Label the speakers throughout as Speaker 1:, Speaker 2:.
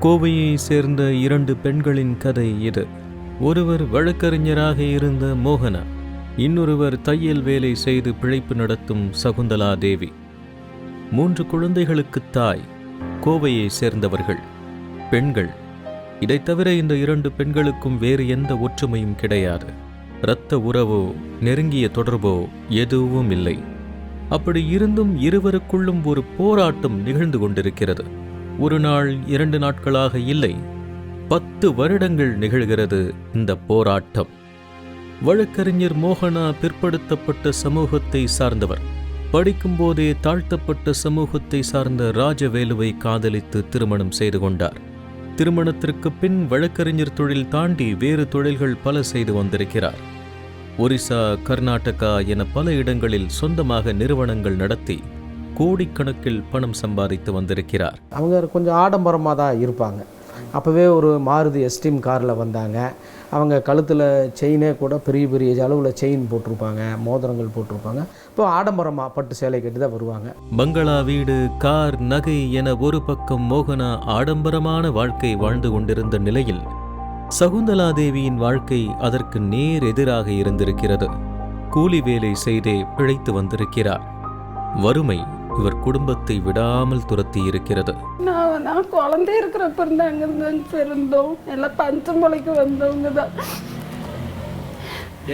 Speaker 1: கோவையை சேர்ந்த இரண்டு பெண்களின் கதை இது. ஒருவர் வழக்கறிஞராக இருந்த மோகனா இன்னொருவர் தையல் வேலை செய்து பிழைப்பு நடத்தும் சகுந்தலா தேவி. மூன்று குழந்தைகளுக்கு தாய் கோவையை சேர்ந்தவர்கள். பெண்கள். இதைத் தவிர இந்த இரண்டு பெண்களுக்கும் வேறு எந்த ஒற்றுமையும் கிடையாது. இரத்த உறவோ நெருங்கிய தொடர்போ எதுவும் இல்லை அப்படி இருந்தும் இருவருக்குள்ளும் ஒரு போராட்டம் நிகழ்ந்து கொண்டிருக்கிறது. ஒரு நாள் இரண்டு நாட்களாக இல்லை பத்து வருடங்கள் நிகழ்கிறது இந்த போராட்டம். வழக்கறிஞர் மோகனா பிற்படுத்தப்பட்ட சமூகத்தை சார்ந்தவர் படிக்கும்போதே தாழ்த்தப்பட்ட சமூகத்தை சார்ந்த ராஜவேலுவை காதலித்து திருமணம் செய்து கொண்டார். திருமணத்திற்கு பின் வழக்கறிஞர் தொழில் தாண்டி வேறு தொழில்கள் பல செய்து வந்திருக்கிறார். ஒரிசா கர்நாடகா என பல இடங்களில் சொந்தமாக நிறுவனங்கள் நடத்தி கோடிக்கணக்கில் பணம் சம்பாதித்து வந்திருக்கிறார்.
Speaker 2: அவங்க கொஞ்சம் ஆடம்பரமாக தான் இருப்பாங்க. அப்போவே ஒரு மாருதி எஸ்டீம் காரில் வந்தாங்க. அவங்க கழுத்தில் செயினே கூட பெரிய பெரிய அளவில் செயின் போட்டிருப்பாங்க மோதிரங்கள் போட்டிருப்பாங்க. இப்போ ஆடம்பரமாக பட்டு சேலை கட்டி தான் வருவாங்க.
Speaker 1: பங்களா வீடு கார் நகை என ஒரு பக்கம் மோகனா ஆடம்பரமான வாழ்க்கை வாழ்ந்து கொண்டிருந்த நிலையில் சகுந்தலா தேவியின் வாழ்க்கை அதற்கு நேர் எதிராக இருந்திருக்கிறது. கூலி வேலை செய்தே பிழைத்து வந்திருக்கிறார். வறுமை இவர் குடும்பத்தை விடாமல் துரத்தி இருக்கிறது.
Speaker 3: நான் நான் குழந்தை இருக்கிறப்ப இருந்து அங்கிருந்து பிறந்தோம் எல்லாம் பஞ்சம்பளைக்கு வந்தவங்க தான்.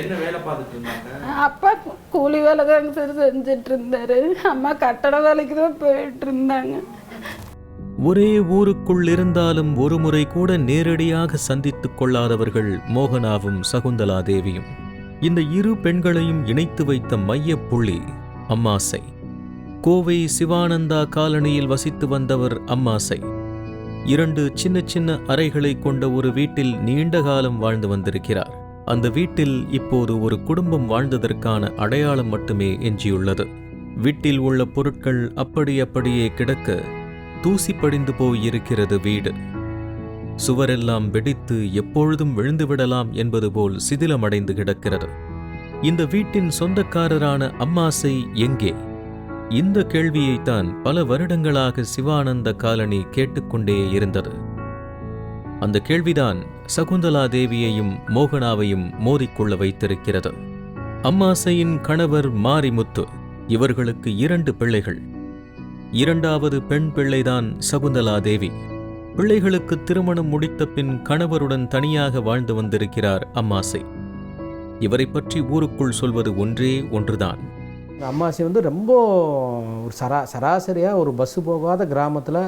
Speaker 4: என்ன வேலை பார்த்துட்டு இருந்தாங்க?
Speaker 3: அப்பா கூலி வேலை தான் சார் செஞ்சுட்டு இருந்தாரு. அம்மா கட்டட வேலைக்கு தான் போயிட்டு இருந்தாங்க.
Speaker 1: ஒரே ஊருக்குள் இருந்தாலும் ஒருமுறை கூட நேரடியாக சந்தித்துக் கொள்ளாதவர்கள் மோகனாவும் சகுந்தலா தேவியும். இந்த இரு பெண்களையும் இணைத்து வைத்த மையப் புள்ளி அம்மாசை. கோவை சிவானந்தா காலனியில் வசித்து வந்தவர் அம்மாசை. இரண்டு சின்ன சின்ன அறைகளை கொண்ட ஒரு வீட்டில் நீண்ட காலம் வாழ்ந்து வந்திருக்கிறார். அந்த வீட்டில் இப்போது ஒரு குடும்பம் வாழ்ந்ததற்கான அடையாளம் மட்டுமே எஞ்சியுள்ளது. வீட்டில் உள்ள பொருட்கள் அப்படி அப்படியே கிடக்க தூசி படிந்து போயிருக்கிறது வீடு. சுவரெல்லாம் வெடித்து எப்பொழுதும் விழுந்துவிடலாம் என்பது போல் சிதிலமடைந்து கிடக்கிறது. இந்த வீட்டின் சொந்தக்காரரான அம்மாசை எங்கே? இந்த கேள்வியைத்தான் பல வருடங்களாக சிவானந்த காலனி கேட்டுக்கொண்டே இருந்தது. அந்த கேள்விதான் சகுந்தலா தேவியையும் மோகனாவையும் மோதிக்கொள்ள வைத்திருக்கிறது. அம்மாசையின் கணவர் மாரிமுத்து இவர்களுக்கு இரண்டு பிள்ளைகள். இரண்டாவது பெண் பிள்ளைதான் சகுந்தலா தேவி. பிள்ளைகளுக்கு திருமணம் முடித்த பின் கணவருடன் தனியாக வாழ்ந்து வந்திருக்கிறார் அம்மாசை. இவரை பற்றி ஊருக்குள் சொல்வது ஒன்றே ஒன்றுதான்.
Speaker 2: அம்மாசி வந்து ரொம்ப ஒரு சரா சராசரியாக ஒரு பஸ்ஸு போகாத கிராமத்தில்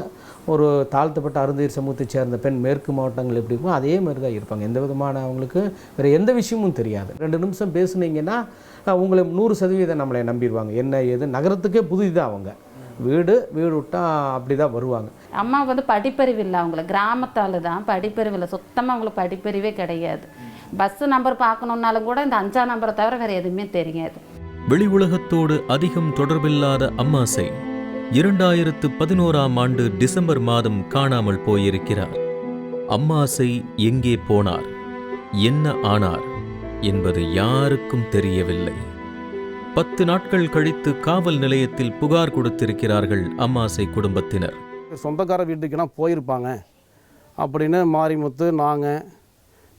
Speaker 2: ஒரு தாழ்த்தப்பட்ட அருந்தீர் சமூகத்தைச் சேர்ந்த பெண் மேற்கு மாவட்டங்கள் எப்படி இருக்கும் அதே மாதிரி தான் இருப்பாங்க. எந்த விதமான அவங்களுக்கு வேறு எந்த விஷயமும் தெரியாது. ரெண்டு நிமிஷம் பேசுனீங்கன்னா உங்களை நூறு சதவீதம் நம்மளை நம்பிடுவாங்க. என்ன ஏது நகரத்துக்கே புதிதான் அவங்க. வீடு வீடு விட்டால் அப்படி தான் வருவாங்க.
Speaker 5: அம்மா வந்து படிப்பறிவு இல்லை அவங்கள. கிராமத்தால் தான் படிப்பறிவு இல்லை. சுத்தமாக அவங்களுக்கு படிப்பறிவே கிடையாது. பஸ்ஸு நம்பர் பார்க்கணுன்னாலும் கூட இந்த அஞ்சாம் நம்பரை தவிர வேறு எதுவுமே தெரியாது.
Speaker 1: வெளி உலகத்தோடு அதிகம் தொடர்பில்லாத அம்மாசை இரண்டாயிரத்து பதினோராம் ஆண்டு டிசம்பர் மாதம் காணாமல் போயிருக்கிறார். அம்மாசை எங்கே போனார்? என்ன ஆனார்? என்பது யாருக்கும் தெரியவில்லை. பத்து நாட்கள் கழித்து காவல் நிலையத்தில் புகார் கொடுத்திருக்கிறார்கள் அம்மாசை குடும்பத்தினர்.
Speaker 6: சொந்தக்கார வீட்டுக்குனா போயிருப்பாங்க. அப்படின்னு மாரிமுத்து நாங்கள்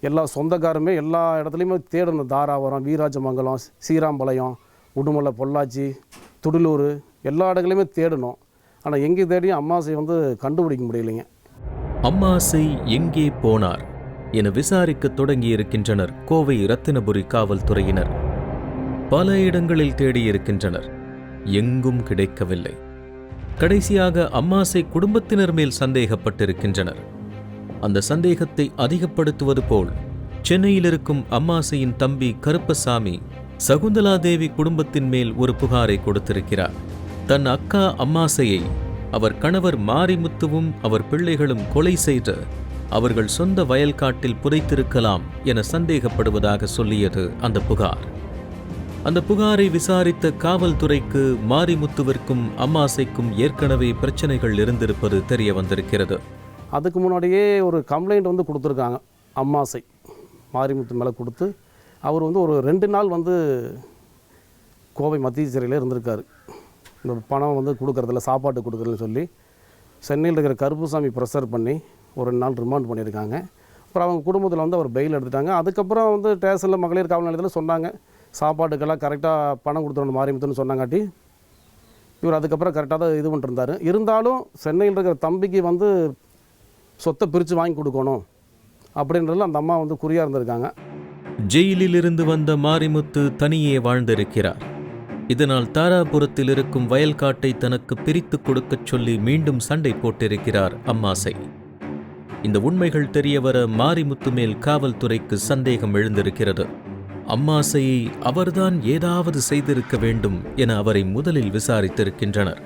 Speaker 6: எல்லா சொந்தக்காரருமே எல்லா இடத்துலையுமே தேடணும். தாராபுரம் வீராஜமங்கலம் சீராம்பாளையம் உடுமலை பொள்ளாச்சி துடலூர் எல்லா இடங்களையுமே தேடணும். ஆனால் எங்கே தேடியும் அம்மாசை வந்து கண்டுபிடிக்க முடியலைங்க.
Speaker 1: அம்மாசை எங்கே போனார் என விசாரிக்கத் தொடங்கியிருக்கின்றனர் கோவை ரத்தினபுரி காவல்துறையினர். பல இடங்களில் தேடியிருக்கின்றனர். எங்கும் கிடைக்கவில்லை. கடைசியாக அம்மாசை குடும்பத்தினர் மேல் சந்தேகப்பட்டிருக்கின்றனர். அந்த சந்தேகத்தை அதிகப்படுத்துவது போல் சென்னையில் இருக்கும் அம்மாசையின் தம்பி கருப்பசாமி சகுந்தலா தேவி குடும்பத்தின் மேல் ஒரு புகாரை கொடுத்திருக்கிறார். தன் அக்கா அம்மாசையை அவர் கணவர் மாரிமுத்துவும் அவர் பிள்ளைகளும் கொலை செய்து அவர்கள் சொந்த வயல்காட்டில் புதைத்திருக்கலாம் என சந்தேகப்படுவதாக சொல்லியது அந்த புகார். அந்த புகாரை விசாரித்த காவல்துறைக்கு மாரிமுத்துவிற்கும் அம்மாசைக்கும் ஏற்கனவே பிரச்சனைகள் இருந்திருப்பது தெரிய வந்திருக்கிறது.
Speaker 6: அதுக்கு முன்னாடியே ஒரு கம்ப்ளைண்ட் வந்து கொடுத்துருக்காங்க. அம்மாசை மாரிமுத்து மேலே கொடுத்து அவர் வந்து ஒரு ரெண்டு நாள் வந்து கோவை மத்திய சிறையில் இருந்திருக்காரு. இந்த பணம் வந்து கொடுக்குறதில்ல சாப்பாட்டு கொடுக்குறதுன்னு சொல்லி சென்னையில் இருக்கிற கருப்புசாமி ப்ரெஷர் பண்ணி ஒரு ரெண்டு நாள் ரிமாண்ட் பண்ணியிருக்காங்க. அப்புறம் அவங்க குடும்பத்தில் வந்து அவர் பெயில் எடுத்துட்டாங்க. அதுக்கப்புறம் வந்து ஸ்டேஷனில் மகளிர் காவல் நிலையத்தில் சொன்னாங்க. சாப்பாட்டுக்கெல்லாம் கரெக்டாக பணம் கொடுத்துடணும் மாரிமுத்துன்னு சொன்னாங்காட்டி இவர் அதுக்கப்புறம் கரெக்டாக தான் இது பண்ணிருந்தார். இருந்தாலும் சென்னையில் இருக்கிற தம்பிக்கு வந்து சொத்தை பிரித்து வாங்கி கொடுக்கணும் அப்படின்றதுல அந்த அம்மா வந்து குறியாக இருந்திருக்காங்க.
Speaker 1: ஜெயிலிலிருந்து வந்த மாரிமுத்து தனியே வாழ்ந்திருக்கிறார். இதனால் தாராபுரத்தில் இருக்கும் வயல்காட்டை தனக்கு பிரித்துக் கொடுக்கச் சொல்லி மீண்டும் சண்டை போட்டிருக்கிறார் அம்மாசை. இந்த உண்மைகள் தெரியவர மாரிமுத்து மேல் காவல்துறைக்கு சந்தேகம் எழுந்திருக்கிறது. அம்மாசையை அவர்தான் ஏதாவது செய்திருக்க வேண்டும் என அவரை முதலில் விசாரித்திருக்கின்றனர்.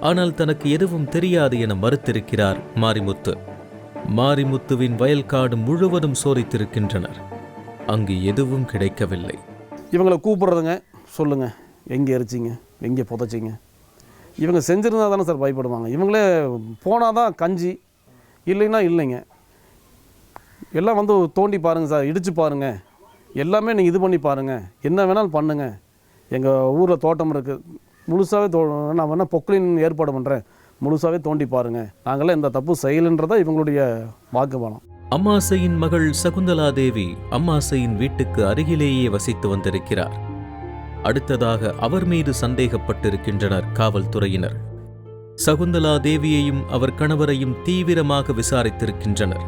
Speaker 1: ஆனால் தனக்கு எதுவும் தெரியாது என மறுத்திருக்கிறார் மாரிமுத்து. மாரிமுத்துவின் வயல்காடு முழுவதும் சோதித்திருக்கின்றனர். அங்கு எதுவும் கிடைக்கவில்லை.
Speaker 6: இவங்களை கூப்பிடுறதுங்க சொல்லுங்கள் எங்கே எரிச்சிங்க எங்கே புதைச்சிங்க. இவங்க செஞ்சுருந்தா தானே சார் பயப்படுவாங்க. இவங்களே போனால் தான் கஞ்சி இல்லைன்னா இல்லைங்க. எல்லாம் வந்து தோண்டி பாருங்கள் சார் இடித்து பாருங்கள் எல்லாமே நீங்கள் இது பண்ணி பாருங்கள் என்ன வேணாலும் பண்ணுங்கள் எங்கள் ஊரில் தோட்டம் இருக்குது முழுசாகவே தோ நான் வேணால் பொக்லின் ஏற்பாடு பண்ணுறேன் முழுசாகவே தோண்டி பாருங்கள் நாங்களாம் எந்த தப்பு செய்யலைன்றதா இவங்களுடைய வாக்குவாதம்.
Speaker 1: அம்மாசையின் மகள் சகுந்தலா தேவி அம்மாசையின் வீட்டுக்கு அருகிலேயே வசித்து வந்திருக்கிறார். அடுத்ததாக அவர் மீது சந்தேகப்பட்டிருக்கின்றனர் காவல்துறையினர். சகுந்தலா தேவியையும் அவர் கணவரையும் தீவிரமாக விசாரித்திருக்கின்றனர்.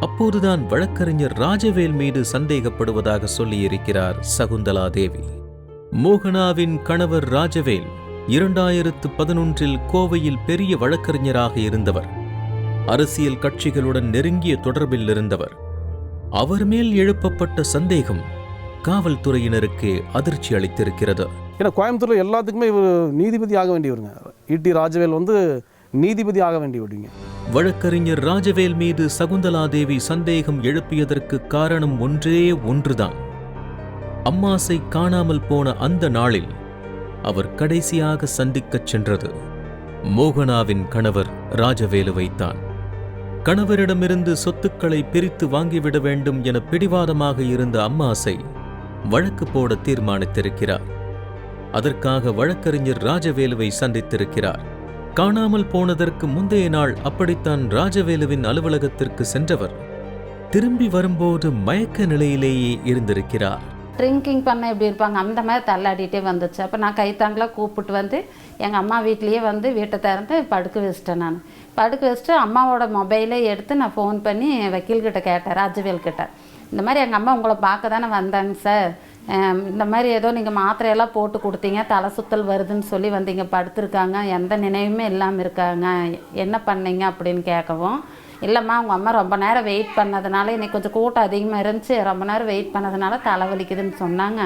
Speaker 1: அப்போதுதான் வழக்கறிஞர் ராஜவேல் மீது சந்தேகப்படுவதாக சொல்லியிருக்கிறார் சகுந்தலா தேவி மோகனாவின் கணவர் ராஜவேல் இரண்டாயிரத்து பதினொன்றில் கோவையில் பெரிய வழக்கறிஞராக இருந்தவர். அரசியல் கட்சிகளுடன் நெருங்கிய தொடர்பில் இருந்தவர். அவர் மேல் எழுப்பப்பட்ட சந்தேகம் காவல்துறையினருக்கு அதிர்ச்சி அளித்திருக்கிறது.
Speaker 6: ஏன்னா கோயம்புத்தூரில் எல்லாத்துக்குமே இவர் நீதிபதி ஆக வேண்டியவருங்க. இடி ராஜவேல் வந்து நீதிபதி ஆக வேண்டியவருங்க.
Speaker 1: வழக்கறிஞர் ராஜவேல் மீது சகுந்தலா தேவி சந்தேகம் எழுப்பியதற்கு காரணம் ஒன்றே ஒன்றுதான். அம்மாசை காணாமல் போன அந்த நாளில் அவர் கடைசியாக சந்திக்கச் சென்றது. மோகனாவின் கணவர் ராஜவேலுவைத்தான் கணவரிடமிருந்து சொத்துக்களை பிரித்து வாங்கிவிட வேண்டும் என பிடிவாதமாக இருந்த அம்மாசை வழக்கு போட தீர்மானித்திருக்கிறார். அதற்காக வழக்கறிஞர் ராஜவேலுவை சந்தித்திருக்கிறார். காணாமல் போனதற்கு முந்தைய நாள் அப்படித்தான் ராஜவேலுவின் அலுவலகத்திற்கு சென்றவர். திரும்பி வரும்போது மயக்க நிலையிலேயே இருந்திருக்கிறார்.
Speaker 5: ட்ரிங்கிங் பண்ண எப்படி இருப்பாங்க? அந்த மாதிரி தள்ளாடிட்டே வந்துச்சு. அப்போ நான் கைத்தாங்களாக கூப்பிட்டு வந்து எங்கள் அம்மா வீட்லேயே வந்து வீட்டை திறந்து படுக்க வச்சிட்டேன் நான். படுக்க வச்சுட்டு அம்மாவோட மொபைலே எடுத்து நான் ஃபோன் பண்ணி வக்கீல்கிட்ட கேட்டேன் ராஜவேல் கிட்ட இந்த மாதிரி எங்கள் அம்மா உங்களை பார்க்க தானே வந்தாங்க சார் இந்த மாதிரி ஏதோ நீங்கள் மாத்திரையெல்லாம் போட்டு கொடுத்தீங்க தலை சுத்தல் வருதுன்னு சொல்லி வந்து இங்கே படுத்திருக்காங்க. எந்த நினைவுமே இல்லாமல் இருக்காங்க. என்ன பண்ணீங்க அப்படின்னு கேட்கவும் இல்லைம்மா உங்கள் அம்மா ரொம்ப நேரம் வெயிட் பண்ணதுனால இன்றைக்கி கொஞ்சம் கூட்டம் அதிகமாக இருந்துச்சு. ரொம்ப நேரம் வெயிட் பண்ணதுனால தலைவலிக்குதுன்னு சொன்னாங்க.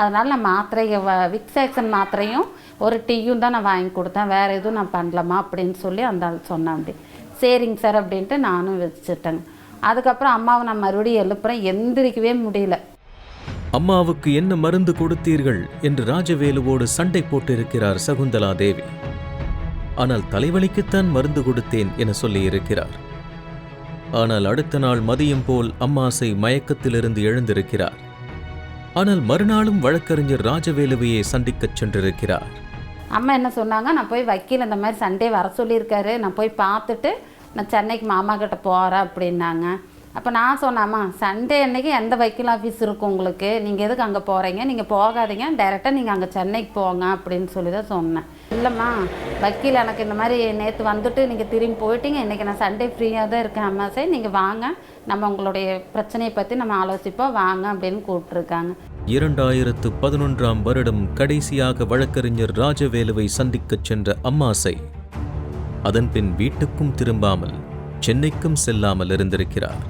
Speaker 5: அதனால் நான் மாத்திரை வ ஆக்சன் மாத்திரையும் ஒரு டீயும் தான் நான் வாங்கி கொடுத்தேன். வேறு எதுவும் நான் பண்ணலம்மா அப்படின்னு சொல்லி அந்த ஆள் சொன்னான் அப்படி சரிங்க சார் அப்படின்ட்டு நானும் வச்சுட்டேங்க. அதுக்கப்புறம் அம்மாவை நான் மறுபடியும் எழுப்புறேன். எந்திரிக்கவே முடியல.
Speaker 1: அம்மாவுக்கு என்ன மருந்து கொடுத்தீர்கள் என்று ராஜவேலுவோடு சண்டை போட்டிருக்கிறார் சகுந்தலா தேவி ஆனால் தலைவலிக்குத்தான் மருந்து கொடுத்தேன் என சொல்லியிருக்கிறார். ஆனால் அடுத்த நாள் மதியம் போல் அம்மாசை மயக்கத்திலிருந்து எழுந்திருக்கிறார். ஆனால் மறுநாளும் வழக்கறிஞர் ராஜவேலுவையே சந்திக்கச் சென்றிருக்கிறார்.
Speaker 5: அம்மா என்ன சொன்னாங்க? நான் போய் வக்கீல் இந்த மாதிரி சண்டே வர சொல்லியிருக்காரு. நான் போய் பார்த்துட்டு நான் சென்னைக்கு மாமா கிட்ட போகிறேன் அப்படின்னாங்க. அப்போ நான் சொன்னாம்மா சண்டே அன்னைக்கு எந்த வக்கீல் ஆஃபீஸ் இருக்கும் உங்களுக்கு? நீங்கள் எதுக்கு அங்கே போகிறீங்க நீங்கள் போகாதீங்க. டைரெக்டாக நீங்கள் அங்கே சென்னைக்கு போங்க அப்படின்னு சொல்லி தான் சொன்னேன். இல்லைம்மா வக்கீல் எனக்கு இந்த மாதிரி நேற்று வந்துட்டு நீங்கள் திரும்பி போயிட்டீங்க. இன்றைக்கி நான் சண்டே ஃப்ரீயாக தான் இருக்கேன் அம்மா. சார் நீங்கள் வாங்க. நம்ம உங்களுடைய பிரச்சனையை பற்றி நம்ம ஆலோசிப்போம். வாங்க அப்படின்னு கூப்பிட்ருக்காங்க
Speaker 1: இரண்டாயிரத்து பதினொன்றாம் வருடம் கடைசியாக வழக்கறிஞர் ராஜவேலுவை சந்திக்கச் சென்ற அம்மாசை அதன்பின் வீட்டுக்கும் திரும்பாமல் சென்னைக்கும் செல்லாமல் இருந்திருக்கிறார்.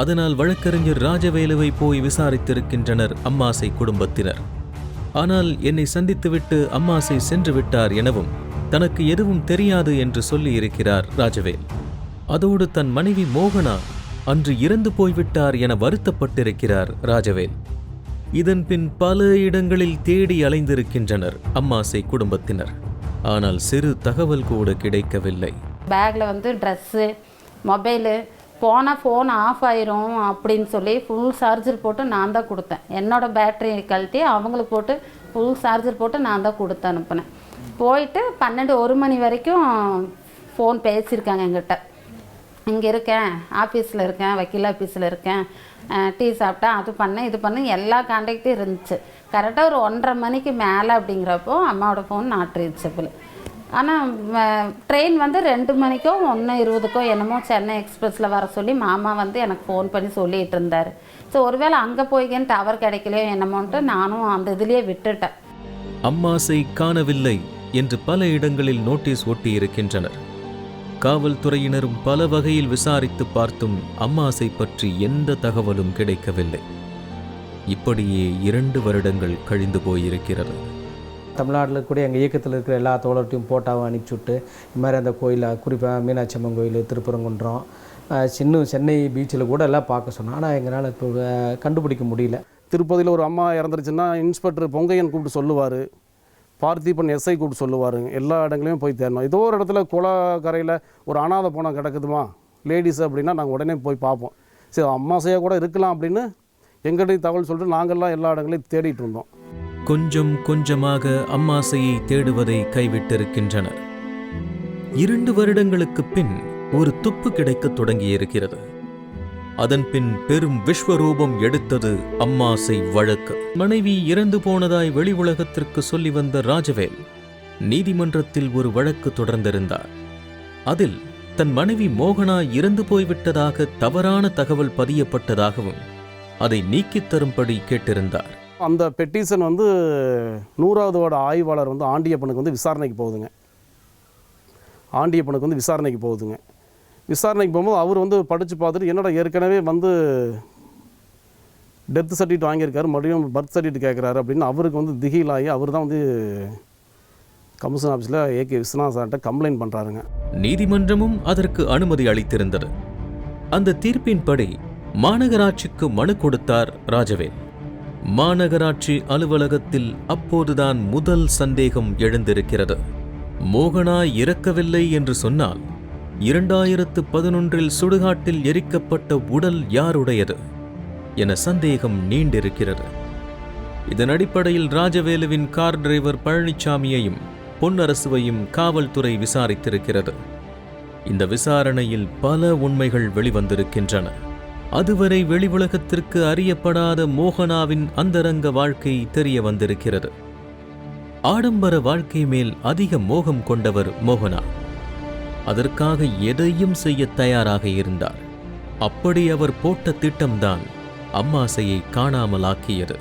Speaker 1: அதனால் வழக்கறிஞர் ராஜவேலுவை போய் விசாரித்திருக்கின்றனர் அம்மாசை குடும்பத்தினர். ஆனால் என்னை சந்தித்துவிட்டு அம்மாசை சென்று விட்டார் எனவும் தனக்கு எதுவும் தெரியாது என்று சொல்லியிருக்கிறார் ராஜவேல். அதோடு தன் மனைவி மோகனா அன்று இறந்து போய்விட்டார் என வருத்தப்பட்டிருக்கிறார் ராஜவேல். இதன்பின் பல இடங்களில் தேடி அலைந்திருக்கின்றனர் அம்மாசை குடும்பத்தினர். ஆனால் சிறு தகவல் கூட கிடைக்கவில்லை.
Speaker 5: பேக்ல வந்து ட்ரெஸ்ஸு மொபைலு போனால் ஃபோன் ஆஃப் ஆயிரும் அப்படின்னு சொல்லி ஃபுல் சார்ஜர் போட்டு நான் தான் கொடுத்தேன். என்னோடய பேட்டரி கழட்டி அவங்களுக்கு போட்டு ஃபுல் சார்ஜர் போட்டு நான் தான் கொடுத்து அனுப்புனேன். போயிட்டு பன்னெண்டு ஒரு மணி வரைக்கும் ஃபோன் பேசியிருக்காங்க எங்கிட்ட. இங்கே இருக்கேன் ஆஃபீஸில் இருக்கேன் வக்கீல் ஆஃபீஸில் இருக்கேன். டீ சாப்பிட்டேன் அது பண்ணேன் இது பண்ணேன் எல்லா காண்டாக்டும் இருந்துச்சு. கரெக்டாக ஒரு ஒன்றரை மணிக்கு மேலே அப்படிங்கிறப்போ அம்மாவோட ஃபோன் நாட் ரீச்சபிள் ஆனால் ட்ரெயின் வந்து ரெண்டு மணிக்கோ ஒன்று இருபதுக்கோ என்னமோ சென்னை எக்ஸ்பிரஸில் வர சொல்லி மாமா வந்து எனக்கு ஃபோன் பண்ணி சொல்லிகிட்டு இருந்தார். ஸோ ஒருவேளை அங்கே போய்க்கேன் டவர் கிடைக்கலையோ என்னமோன்ட்டு நானும் அந்த இதுலேயே விட்டுட்டேன்.
Speaker 1: அம்மாசை காணவில்லை என்று பல இடங்களில் நோட்டீஸ் ஒட்டியிருக்கின்றனர். காவல்துறையினரும் பல வகையில் விசாரித்து பார்த்தும் அம்மாசை பற்றி எந்த தகவலும் கிடைக்கவில்லை. இப்படியே இரண்டு வருடங்கள் கழிந்து போயிருக்கிறது.
Speaker 2: தமிழ்நாட்டில் கூட எங்கள் இயக்கத்தில் இருக்கிற எல்லா தோழர்கிட்டையும் போட்டாவும் அனுப்பிச்சி விட்டு இது மாதிரி அந்த கோயிலை குறிப்பாக மீனாட்சி அம்மன் கோயில் திருப்பரங்குன்றம் சின்ன சென்னை பீச்சில் கூட எல்லாம் பார்க்க சொன்னோம். ஆனால் எங்களால் இப்போ கண்டுபிடிக்க முடியல.
Speaker 6: திருப்பதியில் ஒரு அம்மா இறந்துருச்சுன்னா இன்ஸ்பெக்டர் பொங்கையன் கூப்பிட்டு சொல்லுவார் பார்த்திபன் எஸ்ஐ கூப்பிட்டு சொல்லுவார் எல்லா இடங்களையும் போய் தேடணும். ஏதோ ஒரு இடத்துல குளக்கரையில் ஒரு அனாதை போனால் கிடக்குதுமா லேடிஸ் அப்படின்னா நாங்கள் உடனே போய் பார்ப்போம். சரி அம்மாசையாக கூட இருக்கலாம் அப்படின்னு எங்கள்கிட்ட தகவல் சொல்லிட்டு நாங்கள்லாம் எல்லா இடங்களையும் தேடிட்டு இருந்தோம்.
Speaker 1: கொஞ்சம் கொஞ்சமாக அம்மாசையை தேடுவதை கைவிட்டிருக்கின்றனர். இரண்டு வருடங்களுக்குப் பின் ஒரு துப்பு கிடைக்க தொடங்கியிருக்கிறது. அதன் பின் பெரும் விஸ்வரூபம் எடுத்தது அம்மாசை வழக்கு. மனைவி இறந்து போனதாய் வெளி உலகத்திற்கு சொல்லி வந்த ராஜவேல் நீதிமன்றத்தில் ஒரு வழக்கு தொடர்ந்திருந்தார். அதில் தன் மனைவி மோகனா இறந்து போய்விட்டதாக தவறான தகவல் பதியப்பட்டதாகவும் அதை நீக்கித் தரும்படி கேட்டிருந்தார்.
Speaker 6: அந்த பெட்டிஷன் வந்து நூறாவது வார்டு ஆய்வாளர் வந்து ஆண்டியப்பனுக்கு வந்து விசாரணைக்கு போகுதுங்க. ஆண்டியப்பனுக்கு வந்து விசாரணைக்கு போகுதுங்க. விசாரணைக்கு போகும்போது அவர் வந்து படித்து பார்த்துட்டு என்னடா ஏற்கனவே வந்து டெத் சர்டிஃபிகேட் வாங்கியிருக்காரு மறுபடியும் பர்த் சர்டிஃபிகேட் கேட்குறாரு அப்படின்னு அவருக்கு வந்து திகிலாகி அவர் தான் வந்து கமிஷன் ஆஃபீஸில் ஏகே விஸ்வநாத் சார்கிட்ட கம்ப்ளைண்ட் பண்ணுறாருங்க
Speaker 1: நீதிமன்றமும் அதற்கு அனுமதி அளித்திருந்தது. அந்த தீர்ப்பின்படி மாநகராட்சிக்கு மனு கொடுத்தார் ராஜவேல். மாநகராட்சி அலுவலகத்தில் அப்போதுதான் முதல் சந்தேகம் எழுந்திருக்கிறது. மோகனா இறக்கவில்லை என்று சொன்னால் இரண்டாயிரத்து பதினொன்றில் சுடுகாட்டில் எரிக்கப்பட்ட உடல் யாருடையது? என சந்தேகம் நீண்டிருக்கிறது. இதன் அடிப்படையில் ராஜவேலுவின் கார் டிரைவர் பழனிசாமியையும் பொன்னரசுவையும் காவல்துறை விசாரித்திருக்கிறது. இந்த விசாரணையில் பல உண்மைகள் வெளிவந்திருக்கின்றன. அதுவரை வெளி உலகத்திற்கு அறியப்படாத மோகனாவின் அந்தரங்க வாழ்க்கை தெரிய வந்திருக்கிறது. ஆடம்பர வாழ்க்கை மேல் அதிக மோகம் கொண்டவர் மோகனா. அதற்காக எதையும் செய்ய தயாராக இருந்தார். அப்படி அவர் போட்ட திட்டம்தான் அம்மாசையை காணாமலாக்கியது.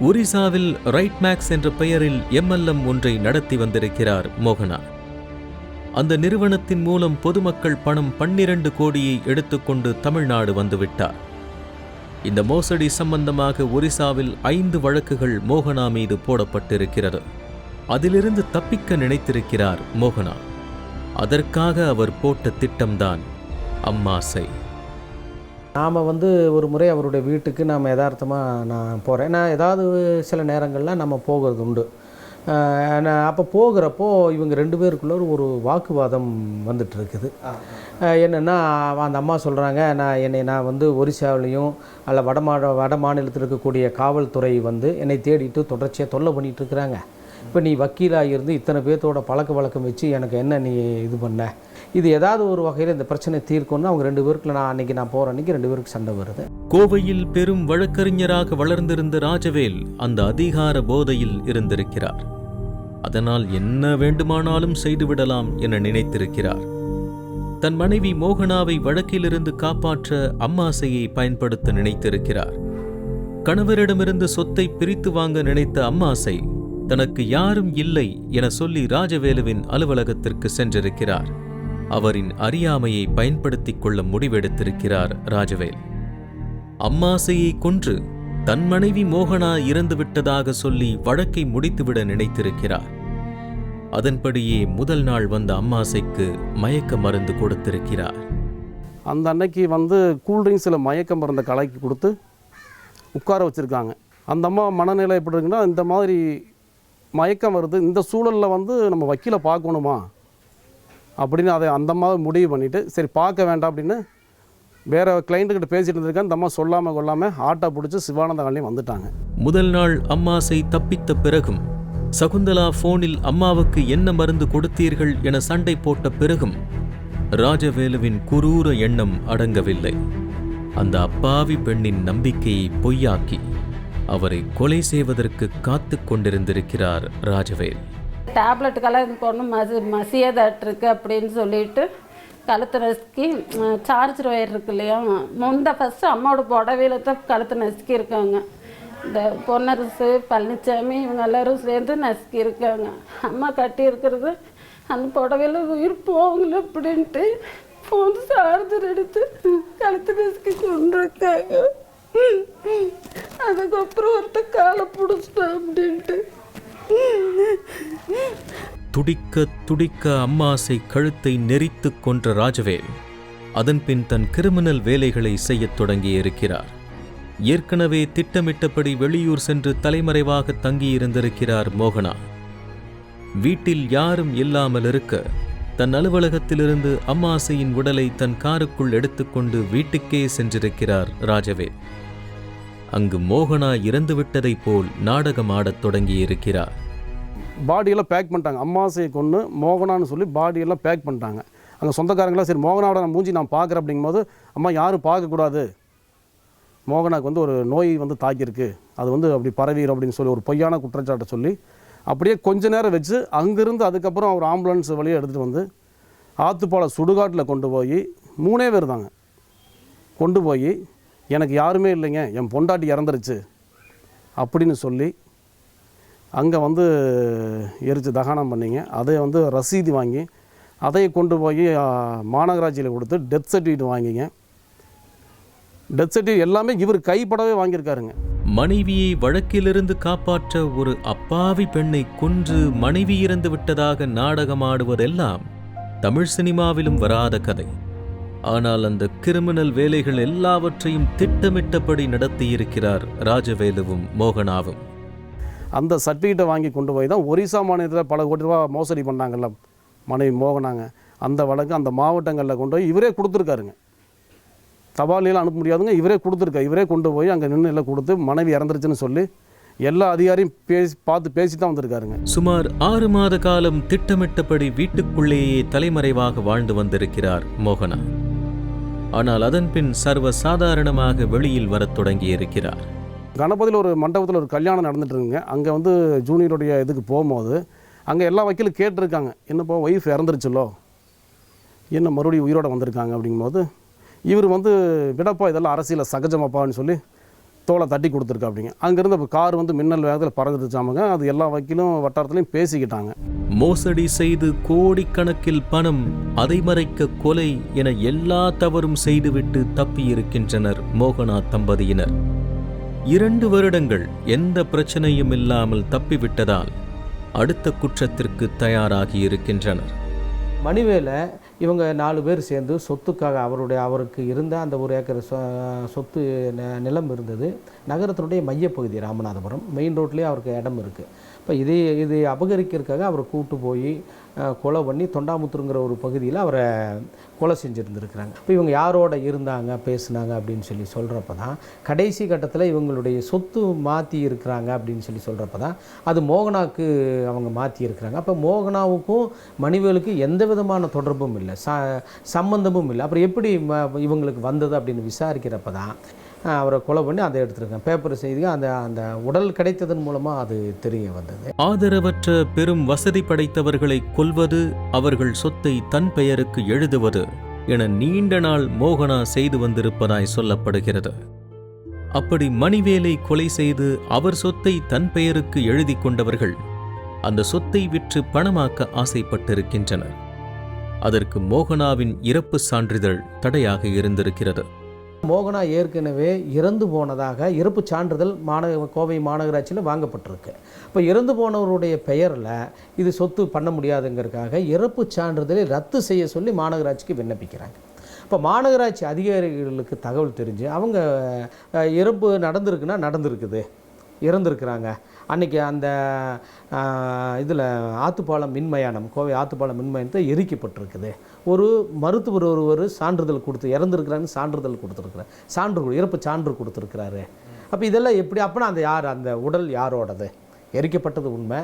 Speaker 1: ஒரிசாவில் ரைட் மேக்ஸ் என்ற பெயரில் எம்எல்எம் ஒன்றை நடத்தி வந்திருக்கிறார் மோகனா. அந்த நிறுவனத்தின் மூலம் பொதுமக்கள் பணம் பன்னிரண்டு கோடியை எடுத்துக்கொண்டு தமிழ்நாடு வந்துவிட்டார். இந்த மோசடி சம்பந்தமாக ஒரிசாவில் ஐந்து வழக்குகள் மோகனா மீது போடப்பட்டிருக்கிறது. அதிலிருந்து தப்பிக்க நினைத்திருக்கிறார் மோகனா. அதற்காக அவர் போட்ட திட்டம்தான் அம்மாசை
Speaker 2: நாம் வந்து ஒரு முறை அவருடைய வீட்டுக்கு நாம் யதார்த்தமாக நான் போகிறேன் நான் ஏதாவது சில நேரங்களில் நம்ம போகிறது உண்டு அப்போ போகிறப்போ இவங்க ரெண்டு பேருக்குள்ள ஒரு வாக்குவாதம் வந்துட்டு இருக்குது என்னென்னா அந்த அம்மா சொல்கிறாங்க நான் என்னை நான் வந்து ஒரிசாவிலையும் அல்ல வட மா வட மாநிலத்தில் இருக்கக்கூடிய காவல்துறை வந்து என்னை தேடிட்டு தொடர்ச்சியாக தொல்லை பண்ணிட்டு இருக்கிறாங்க. இப்போ நீ வக்கீலாக இருந்து இத்தனை பேர்த்தோட பழக்க வழக்கம் வச்சு எனக்கு என்ன நீ இது பண்ண? இது ஏதாவது ஒரு வகையில் இந்த பிரச்சனை தீர்க்கணும்னு அவங்க ரெண்டு பேருக்குள்ள நான் அன்றைக்கி நான் போகிற அன்றைக்கி ரெண்டு பேருக்கு சண்டை வருது.
Speaker 1: கோவையில் பெரும் வழக்கறிஞராக வளர்ந்திருந்த ராஜவேல் அந்த அதிகார போதையில் இருந்திருக்கிறார். அதனால் என்ன வேண்டுமானாலும் செய்துவிடலாம் என நினைத்திருக்கிறார். தன் மனைவி மோகனாவை வழக்கிலிருந்து காப்பாற்ற அம்மாசையை பயன்படுத்த நினைத்திருக்கிறார். கணவரிடமிருந்து சொத்தை பிரித்து வாங்க நினைத்த அம்மாசை தனக்கு யாரும் இல்லை என சொல்லி ராஜவேலுவின் அலுவலகத்திற்கு சென்றிருக்கிறார். அவரின் அறியாமையை பயன்படுத்திக் கொள்ள முடிவெடுத்திருக்கிறார் ராஜவேல். அம்மாசையை கொன்று தன் மனைவி மோகனா இறந்து விட்டதாக சொல்லி வழக்கை முடித்துவிட நினைத்திருக்கிறார். அதன்படியே முதல் நாள் வந்த அம்மாசைக்கு மயக்க மருந்து கொடுத்திருக்கிறார்.
Speaker 6: அந்த அன்னைக்கு வந்து கூல்ட்ரிங்க்ஸில் மயக்க மருந்தை கலக்கி கொடுத்து உட்கார வச்சுருக்காங்க. அந்த அம்மா மனநிலை எப்படி இருக்குன்னா இந்த மாதிரி மயக்கம் வருது இந்த சூழலில் வந்து நம்ம வக்கீலை பார்க்கணுமா? அப்படின்னு அதை அந்த மாதிரி முடிவு பண்ணிவிட்டு சரி பார்க்க வேண்டாம் அப்படின்னு வேறு கிளைண்ட்டுக்கிட்ட பேசிட்டு இருந்திருக்கேன் அந்த அம்மா சொல்லாமல் கொள்ளாமல் ஆட்டோ பிடிச்சி சிவானந்த காலையும் வந்துட்டாங்க.
Speaker 1: முதல் நாள் அம்மாசை தப்பித்த பிறகும் சகுந்தலா போனில் அம்மாவுக்கு என்ன மருந்து கொடுத்தீர்கள் என சண்டை போட்ட பிறகும் ராஜவேலுவின் குரூர எண்ணம் அடங்கவில்லை. அந்த அப்பாவி பெண்ணின் நம்பிக்கையை பொய்யாக்கி அவரை கொலை செய்வதற்கு காத்துக் கொண்டிருந்திருக்கிறார் ராஜவேல்.
Speaker 5: டேப்லெட்டுக்கெல்லாம் இந்த பொண்ணு மசி மசியதாட்டிருக்கு அப்படின்னு சொல்லிட்டு கழுத்து நசுக்கி சார்ஜர் ஒயர் இருக்கு இல்லையா? முந்த ஃபஸ்ட்டு அம்மாவோட புடவையில தான் கழுத்து நசுக்கி இருக்காங்க இந்த பொன்னரசு பழனிசாமி இவங்க எல்லாரும் சேர்ந்து நசுக்கி இருக்காங்க அம்மா கட்டி இருக்கிறது அந்த புடவையில் உயிர் போகல அப்படின்ட்டு போந்து சார்ஜர் எடுத்து கழுத்து நசுக்கி கொண்டிருக்காங்க. அதுக்கப்புறம் ஒருத்த காலை பிடிச்சிட்டோம் அப்படின்ட்டு.
Speaker 1: துடிக்க துடிக்க அம்மாசை கழுத்தை நெறித்துக் கொன்ற ராஜவேல் அதன்பின் தன் கிரிமினல் வேலைகளை செய்யத் தொடங்கியிருக்கிறார் ஏற்கனவே திட்டமிட்டபடி வெளியூர் சென்று தலைமறைவாக தங்கியிருந்திருக்கிறார் மோகனா. வீட்டில் யாரும் இல்லாமல் இருக்க தன் அலுவலகத்திலிருந்து அம்மாசையின் உடலை தன் காருக்குள் எடுத்துக்கொண்டு வீட்டுக்கே சென்றிருக்கிறார் ராஜவேல். அங்கு மோகனா இறந்துவிட்டதைப் போல் நாடகமாடத் தொடங்கியிருக்கிறார்.
Speaker 6: பாடியெல்லாம் பேக் பண்ணிட்டாங்க. அம்மாசையை கொண்டு மோகனான்னு சொல்லி பாடியெல்லாம் பேக் பண்ணிட்டாங்க. அங்கே சொந்தக்காரங்களாம் சரி மோகனாவோட நான் மூஞ்சி நான் பார்க்குறேன் அப்படிங்கும்போது அம்மா யாரும் பார்க்கக்கூடாது. மோகனாக்கு வந்து ஒரு நோய் வந்து தாக்கியிருக்கு. அது வந்து அப்படி பரவிடும் அப்படின்னு சொல்லி ஒரு பொய்யான குற்றச்சாட்டை சொல்லி அப்படியே கொஞ்ச நேரம் வச்சு அங்கேருந்து அதுக்கப்புறம் அவர் ஆம்புலன்ஸ் வழியை எடுத்துகிட்டு வந்து ஆத்துப்பாலை சுடுகாட்டில் கொண்டு போய் மூணே பேர் தாங்க. கொண்டு போய் எனக்கு யாருமே இல்லைங்க. என் பொண்டாட்டி இறந்துருச்சு. அப்படின்னு சொல்லி அங்கே வந்து எரித்து தகனம் பண்ணிங்க. அதை வந்து ரசீது வாங்கி அதை கொண்டு போய் மாநகராட்சியில் கொடுத்து டெத் சர்டிஃபிகேட் வாங்கிங்க. டெத் சர்டிஃபிகேட் எல்லாமே இவர் கைப்படவே வாங்கியிருக்காருங்க.
Speaker 1: மனைவியை வழக்கிலிருந்து காப்பாற்ற ஒரு அப்பாவி பெண்ணை கொன்று மனைவி இறந்து விட்டதாக நாடகமாடுவதெல்லாம் தமிழ் சினிமாவிலும் வராத கதை. ஆனால் அந்த கிரிமினல் வேலைகள் எல்லாவற்றையும் திட்டமிட்டபடி நடத்தியிருக்கிறார் ராஜவேலுவும் மோகனாவும்.
Speaker 6: அந்த சர்டிஃபிகேட்டை வாங்கி கொண்டு போய் தான் ஒரிசா மாநிலத்தில் பல கோடி ரூபா மோசடி பண்ணாங்கல்ல மனைவி மோகனாங்க. அந்த வழக்கு அந்த மாவட்டங்களில் கொண்டு போய் இவரே கொடுத்துருக்காருங்க. தபாலியெல்லாம் அனுப்ப முடியாதுங்க இவரே கொடுத்துருக்கா இவரே கொண்டு போய் அங்கே நின்று எல்லாம் கொடுத்து மனைவி இறந்துருச்சுன்னு சொல்லி எல்லா அதிகாரியும் பேசி பார்த்து பேசி தான் வந்திருக்காருங்க.
Speaker 1: சுமார் ஆறு மாத காலம் திட்டமிட்டபடி வீட்டுக்குள்ளேயே தலைமறைவாக வாழ்ந்து வந்திருக்கிறார் மோகனா. ஆனால் அதன்பின் சர்வ சாதாரணமாக வெளியில் வரத் தொடங்கியிருக்கிறார்.
Speaker 6: கணபதியில் ஒரு மண்டபத்தில் ஒரு கல்யாணம் நடந்துட்டு இருக்குங்க அங்கே வந்து ஜூனியருடைய இதுக்கு போகும்போது அங்கே எல்லா வக்கீலும் கேட்டிருக்காங்க. என்னப்பா ஒய்ஃப் இறந்துருச்சுல்லோ என்ன மறுபடியும் உயிரோட வந்திருக்காங்க அப்படிங்கும்போது இவர் வந்து விடப்பா இதெல்லாம் அரசியலில் சகஜமாப்பான்னு சொல்லி தோலை தட்டி கொடுத்துருக்கா அப்படிங்க அங்கேருந்து இப்போ கார் வந்து மின்னல் வேகத்தில் பறந்துருச்சாமங்க. அது எல்லா வக்கீலும் வட்டாரத்துலையும் பேசிக்கிட்டாங்க.
Speaker 1: மோசடி செய்து கோடிக்கணக்கில் பணம் அதை மறைக்க கொலை என எல்லா தவறும் செய்துவிட்டு தப்பியிருக்கின்றனர் மோகனா தம்பதியினர். இரண்டு வருடங்கள் எந்த பிரச்சனையும் இல்லாமல் தப்பிவிட்டதால் அடுத்த குற்றத்திற்கு தயாராகி இருக்கின்றனர்
Speaker 2: மணிவேலை இவங்க நாலு பேர் சேர்ந்து சொத்துக்காக அவருடைய அவருக்கு இருந்த அந்த ஒரு ஏக்கர் சொ- சொத்து ந- நிலம் இருந்தது. நகரத்தினுடைய மையப்பகுதி ராமநாதபுரம். மெயின் ரோட்லேயே அவருக்கு இடம் இருக்குது இப்போ இது இது அபகரிக்கிறதுக்காக அவரை கூட்டு போய் கொலை பண்ணி தொண்டாமுத்தூருங்கிற ஒரு பகுதியில் அவரை கொலை செஞ்சுருந்துருக்குறாங்க. இப்போ இவங்க யாரோட இருந்தாங்க பேசுனாங்க அப்படின்னு சொல்லி சொல்கிறப்ப தான் கடைசி கட்டத்தில் இவங்களுடைய சொத்து மாற்றி இருக்கிறாங்க அப்படின்னு சொல்லி சொல்கிறப்ப தான் அது மோகனாவுக்கு அவங்க மாற்றி இருக்கிறாங்க. அப்போ மோகனாவுக்கும் மணிவேலுக்கு எந்த விதமான தொடர்பும் இல்லை. ச சம்பந்தமும் இல்லை. அப்புறம் எப்படி இவங்களுக்கு வந்தது அப்படின்னு விசாரிக்கிறப்ப தான் அவரை கொலை பண்ணி அதை எடுத்திருக்கேன். பேப்பர் செய்தி அந்த அந்த உடல் கிடைத்ததன் மூலமாக அது தெரிய வந்தது.
Speaker 1: ஆதரவற்ற பெரும் வசதி படைத்தவர்களை கொல்வது அவர்கள் சொத்தை தன் பெயருக்கு எழுதுவது என நீண்ட நாள் மோகனா செய்து வந்திருப்பதாய் சொல்லப்படுகிறது. அப்படி மணிவேலை கொலை செய்து அவர் சொத்தை தன் பெயருக்கு எழுதி கொண்டவர்கள் அந்த சொத்தை விற்று பணமாக்க ஆசைப்பட்டிருக்கின்றனர். அதற்கு மோகனாவின் இறப்பு சான்றிதழ் தடையாக இருந்திருக்கிறது.
Speaker 2: மோகனா ஏற்கனவே இறந்து போனதாக இறப்பு சான்றிதழ் மாநக கோவை மாநகராட்சியில் வாங்கப்பட்டிருக்கு. இப்போ இறந்து போனவருடைய பெயரில் இது சொத்து பண்ண முடியாதுங்கிறதுக்காக இறப்பு சான்றிதழை ரத்து செய்ய சொல்லி மாநகராட்சிக்கு விண்ணப்பிக்கிறாங்க. இப்போ மாநகராட்சி அதிகாரிகளுக்கு தகவல் தெரிஞ்சு அவங்க இறப்பு நடந்திருக்குன்னா நடந்திருக்குது. இறந்துருக்குறாங்க. அன்றைக்கி அந்த இதில் ஆத்துப்பாலம் மின்மயானம் கோவை ஆத்துப்பாலம் மின்மயானத்தை எரிக்கப்பட்டிருக்குது. ஒரு மருத்துவர் ஒருவர் சான்றிதழ் கொடுத்து இறந்துருக்குறாங்கன்னு சான்றிதழ் கொடுத்துருக்குறாரு. சான்று இறப்பு சான்று கொடுத்துருக்குறாரு. அப்போ இதெல்லாம் எப்படி அப்போனா அந்த யார் அந்த உடல் யாரோடது? எரிக்கப்பட்டது உண்மை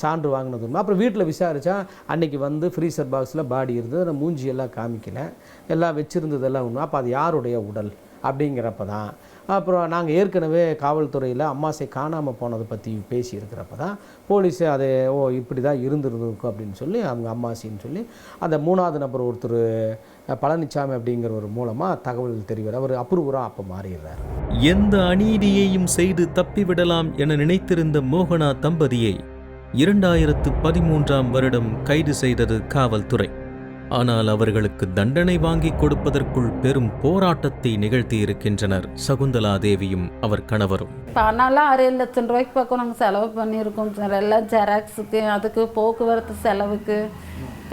Speaker 2: சான்று வாங்கினது உண்மை. அப்புறம் வீட்டில் விசாரித்தா அன்னைக்கு வந்து ஃப்ரீசர் பாக்ஸில் பாடி இருந்தது அந்த மூஞ்சி எல்லாம் காமிக்கல. எல்லாம் வச்சுருந்ததெல்லாம் உண்மை. அப்போ அது யாருடைய உடல்? அப்படிங்கிறப்ப தான் அப்புறம் நாங்கள் ஏற்கனவே காவல்துறையில் அம்மாசை காணாமல் போனதை பற்றி பேசியிருக்கிறப்ப தான் போலீஸ் அதை ஓ இப்படி தான் இருந்திருந்திருக்கும் அப்படின்னு சொல்லி அவங்க அம்மாசின்னு சொல்லி அந்த மூணாவது நபர் ஒருத்தர் பழனிசாமி அப்படிங்கிற ஒரு மூலமாக தகவல் தெரிவார் அவர் அப்ரூவராக அப்போ மாறிடுறார்.
Speaker 1: எந்த அநீதியையும் செய்து தப்பிவிடலாம் என நினைத்திருந்த மோகனா தம்பதியை இரண்டாயிரத்து பதிமூன்றாம் வருடம் கைது செய்தது காவல்துறை. ஆனால் அவர்களுக்கு தண்டனை வாங்கிக் கொடுப்பதற்குள் பெரும் போராட்டத்தை நிகழ்த்தியிருக்கின்றனர். சகுந்தலா தேவியும் அவர் கணவரும்.
Speaker 5: பணம்லாம் அரை லட்சம் ரூபாய்க்கு பக்கம் நாங்கள் செலவு பண்ணியிருக்கோம் சார். எல்லாம் ஜெராக்ஸுக்கு அதுக்கு போக்குவரத்து செலவுக்கு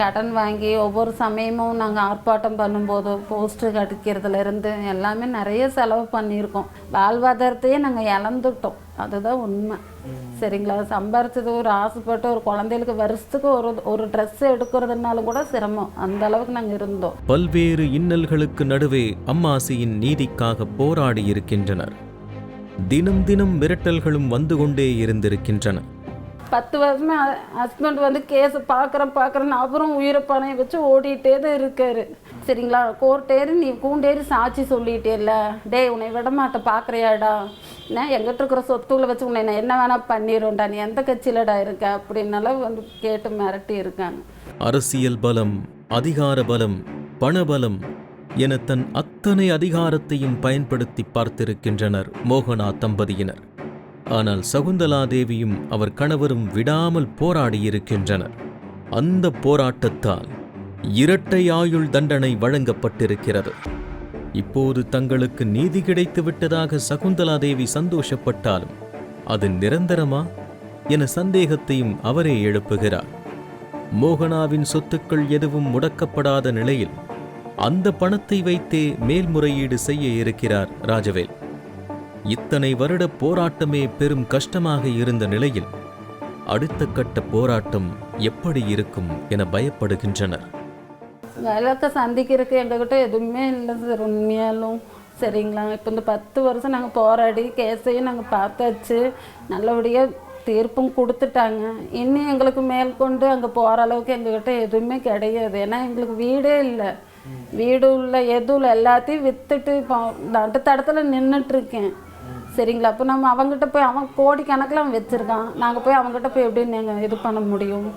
Speaker 5: கடன் வாங்கி ஒவ்வொரு சமயமும் நாங்கள் ஆர்ப்பாட்டம் பண்ணும்போது போஸ்டர் அடிக்கிறதுலேருந்து எல்லாமே நிறைய செலவு பண்ணியிருக்கோம். வாழ்வாதாரத்தையே நாங்கள் இழந்துட்டோம். அதுதான் உண்மை. சரிங்களா? சம்பாரிச்சது ஒரு ஆசைப்பட்டு ஒரு குழந்தைகளுக்கு வருஷத்துக்கு ஒரு ஒரு ட்ரெஸ் எடுக்கிறதுனாலும் கூட சிரமம். அந்த அளவுக்கு நாங்கள் இருந்தோம்.
Speaker 1: பல்வேறு இன்னல்களுக்கு நடுவே அம்மாசியின் நீதிக்காக போராடி இருக்கின்றனர். தினம் தினம் மிரட்டல்களும் வந்து கொண்டே இருந்திருக்கின்றன.
Speaker 5: பத்து வருஷமா ஹஸ்பண்ட் வந்து கேஸ் பார்க்குறேன் பார்க்குறேன்னு அவரும் உயிரை பணைய வச்சு ஓடிட்டே தான் இருக்காரு. சரிங்களா? கோர்ட்டேரு நீ கூண்டேரு சாட்சி சொல்லிட்டேல டேய் உன்னை விடமாட்ட பார்க்குறியாடா என்ன எங்கிட்ட இருக்கிற சொத்துக்களை வச்சு உன்னை நான் என்ன வேணால் பண்ணிடும்டா நீ எந்த கட்சியிலடா இருக்க? அப்படின்னாலும் வந்து கேட்டு மிரட்டி இருக்காங்க.
Speaker 1: அரசியல் பலம் அதிகார பலம் பணபலம் என தன் அத்தனை அதிகாரத்தையும் பயன்படுத்தி பார்த்திருக்கின்றனர் மோகனா தம்பதியினர். ஆனால் சகுந்தலா தேவியும் அவர் கணவரும் விடாமல் போராடியிருக்கின்றனர். அந்த போராட்டத்தால் இரட்டை ஆயுள் தண்டனை வழங்கப்பட்டிருக்கிறது. இப்போது தங்களுக்கு நீதி கிடைத்து விட்டதாக சகுந்தலா தேவி சந்தோஷப்பட்டாலும் அது நிரந்தரமா என சந்தேகத்தையும் அவரே எழுப்புகிறார். மோகனாவின் சொத்துக்கள் எதுவும் முடக்கப்படாத நிலையில் அந்த பணத்தை வைத்தே மேல்முறையீடு செய்ய இருக்கிறார் ராஜவேல். இத்தனை வருட போராட்டமே பெரும் கஷ்டமாக இருந்த நிலையில் அடுத்த கட்ட போராட்டம் எப்படி இருக்கும் என பயப்படுகின்றனர்.
Speaker 5: வேலைக்கு சந்திக்கிறதுக்கு எங்ககிட்ட எதுவுமே இல்லை சார். உண்மையாலும் சரிங்களா? இப்போ இந்த பத்து வருஷம் நாங்கள் போராடி கேஸையும் நாங்கள் பார்த்தாச்சு. நல்லபடியாக தீர்ப்பும் கொடுத்துட்டாங்க. இன்னும் எங்களுக்கு மேற்கொண்டு அங்கே போகிற அளவுக்கு எங்ககிட்ட எதுவுமே கிடையாது. ஏன்னா எங்களுக்கு வீடே இல்லை. வீடு இல்லை எதுவும் இல்லை எல்லாத்தையும் விற்றுட்டு இப்போ நடுத்தடத்துல நின்றுட்டுருக்கேன் சரிங்களா? அப்போ நம்ம அவங்ககிட்ட போய் அவன் கோடி கணக்கில் அவன் வச்சுருக்கான். நாங்கள் போய் அவங்ககிட்ட போய் எப்படி நாங்கள் இது பண்ண முடியும்?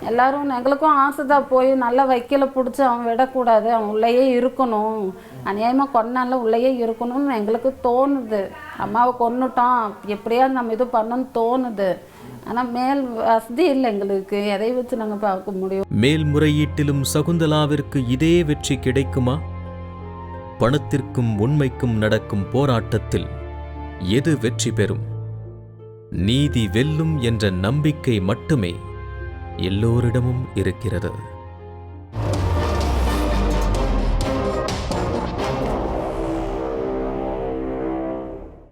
Speaker 5: எல்லாரும் எங்களுக்கும் ஆசை தான் போய் நல்ல வைக்கல பிடிச்சி அவன் விடக்கூடாது அவன் உள்ளேயே இருக்கணும். அநியாயமாக கொன்னால உள்ளேயே இருக்கணும்னு எங்களுக்கு தோணுது. அம்மாவை கொன்னுட்டான் எப்படியா நம்ம இது பண்ணணும்னு தோணுது. ஆனால் மேல் வசதி இல்லை எங்களுக்கு எதை வச்சு நாங்கள் பார்க்க முடியும்?
Speaker 1: மேல்முறையீட்டிலும் சகுந்தலாவிற்கு இதே வெற்றி கிடைக்குமா? பணத்திற்கும் உண்மைக்கும் நடக்கும் போராட்டத்தில் எது வெற்றி பெறும்? நீதி வெல்லும் என்ற நம்பிக்கை மட்டுமே. எல்லோரிடமும் இருக்கிறது.